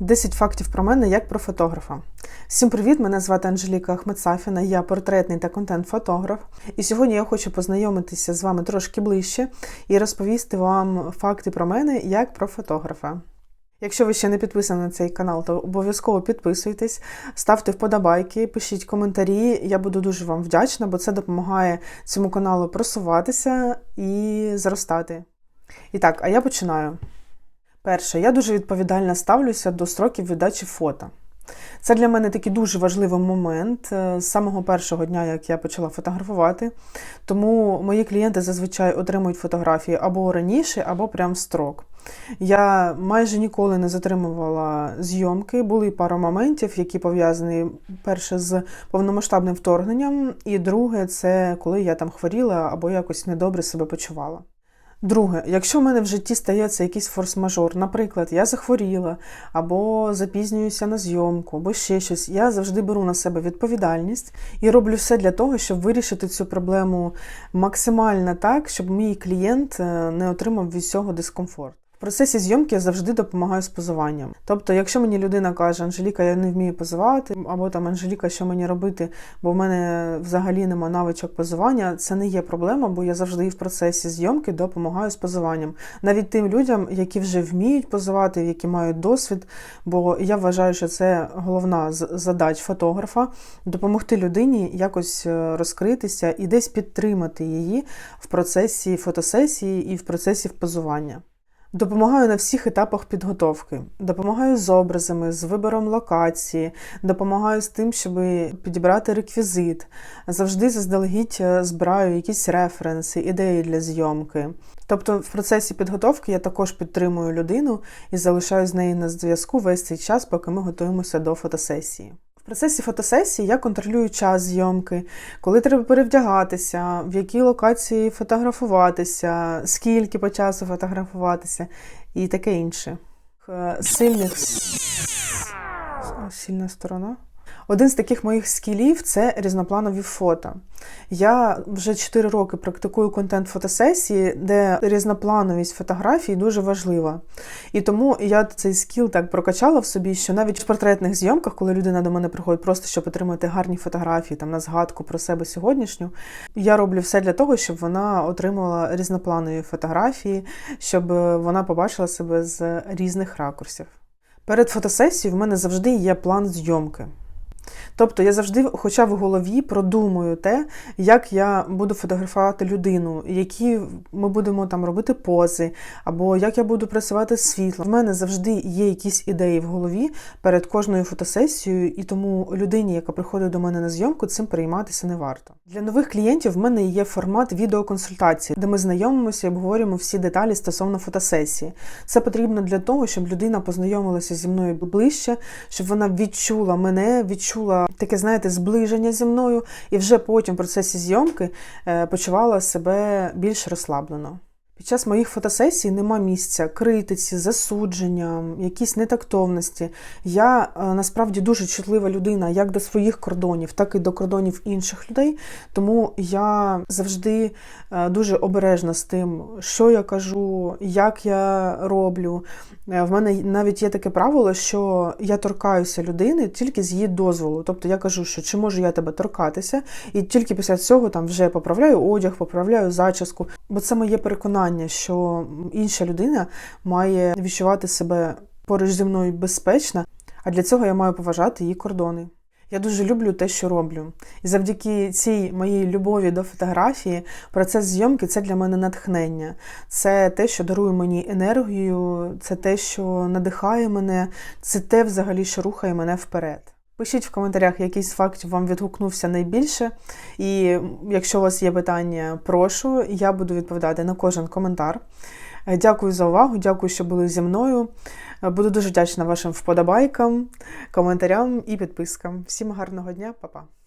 10 фактів про мене як про фотографа. Всім привіт! Мене звати Анжеліка Ахмедсафіна, я портретний та контент-фотограф. І сьогодні я хочу познайомитися з вами трошки ближче і розповісти вам факти про мене як про фотографа. Якщо ви ще не підписані на цей канал, то обов'язково підписуйтесь, ставте вподобайки, пишіть коментарі. Я буду дуже вам вдячна, бо це допомагає цьому каналу просуватися і зростати. І так, а я починаю. Перше, я дуже відповідально ставлюся до строків віддачі фото. Це для мене такий дуже важливий момент е, з самого першого дня, як я почала фотографувати. Тому мої клієнти зазвичай отримують фотографії або раніше, або прям строк. Я майже ніколи не затримувала зйомки. Були пару моментів, які пов'язані перше з повномасштабним вторгненням, і друге, це коли я там хворіла або якось недобре себе почувала. Друге, якщо в мене в житті стається якийсь форс-мажор, наприклад, я захворіла, або запізнююся на зйомку, або ще щось, я завжди беру на себе відповідальність і роблю все для того, щоб вирішити цю проблему максимально так, щоб мій клієнт е, не отримав від цього дискомфорт. В процесі зйомки я завжди допомагаю з позуванням. Тобто, якщо мені людина каже, Анжеліка, я не вмію позувати, або там Анжеліка, що мені робити, бо в мене взагалі нема навичок позування, це не є проблема, бо я завжди в процесі зйомки допомагаю з позуванням. Навіть тим людям, які вже вміють позувати, які мають досвід, бо я вважаю, що це головна задач фотографа допомогти людині якось е, розкритися і десь підтримати її в процесі фотосесії і в процесі позування. Допомагаю на всіх етапах підготовки, допомагаю з образами, з вибором локації, допомагаю з тим, щоб підібрати реквізит. Завжди заздалегідь е, збираю якісь референси, ідеї для зйомки. Тобто, в процесі підготовки я також підтримую людину і залишаю з нею на зв'язку весь цей час, поки ми готуємося до фотосесії. Процесі фотосесії я контролюю час зйомки, коли треба перевдягатися, в якій локації фотографуватися, скільки по часу фотографуватися і таке інше. Сильних сильна сторона. Один з таких моїх скілів це різнопланові фото. Я вже 4 роки практикую контент-фотосесії, де різноплановість фотографій дуже важлива. І тому я цей скіл так прокачала в собі, що навіть в портретних зйомках, коли людина до мене приходить просто щоб отримати гарні фотографії там на згадку про себе сьогоднішню, я роблю все для того, щоб вона отримала різнопланові фотографії, щоб вона побачила себе з різних ракурсів. Перед фотосесією в мене завжди є план зйомки. Тобто я завжди, хоча в голові, продумую те, як я буду фотографувати людину, які ми будемо там робити пози, або як я буду працювати з світлом. В мене завжди є якісь ідеї в голові перед кожною фотосесією, і тому людині, яка приходить до мене на зйомку, цим перейматися не варто. Для нових клієнтів в мене є формат відеоконсультації, де ми знайомимося і обговорюємо всі деталі стосовно фотосесії. Це потрібно для того, щоб людина познайомилася зі мною ближче, щоб вона відчула мене, відчула таке, знаєте, зближення зі мною, і вже потім в процесі зйомки е, почувала себе більш розслаблено. Під час моїх фотосесій нема місця критиці, засудженням, якісь нетактовності. Я е, насправді дуже чутлива людина як до своїх кордонів, так і до кордонів інших людей. Тому я завжди е, дуже обережна з тим, що я кажу, як я роблю. Е, в мене навіть є таке правило, що я торкаюся людини тільки з її дозволу. Тобто я кажу, що чи можу я тебе торкатися, і тільки після цього там вже поправляю одяг, поправляю зачіску, бо це моє переконання що інша людина має відчувати себе поруч зі мною безпечно, а для цього я маю поважати її кордони. Я дуже люблю те, що роблю. І завдяки цій моїй любові до фотографії, процес зйомки це для мене натхнення. Це те, що дарує мені енергію, це те, що надихає мене, це те, взагалі, що рухає мене вперед. Пишіть в коментарях, який з фактів вам відгукнувся найбільше. І якщо у вас є питання, прошу, я буду відповідати на кожен коментар. Дякую за увагу, дякую, що були зі мною. Буду дуже вдячна вашим вподобайкам, коментарям і підпискам. Всім гарного дня, па-па!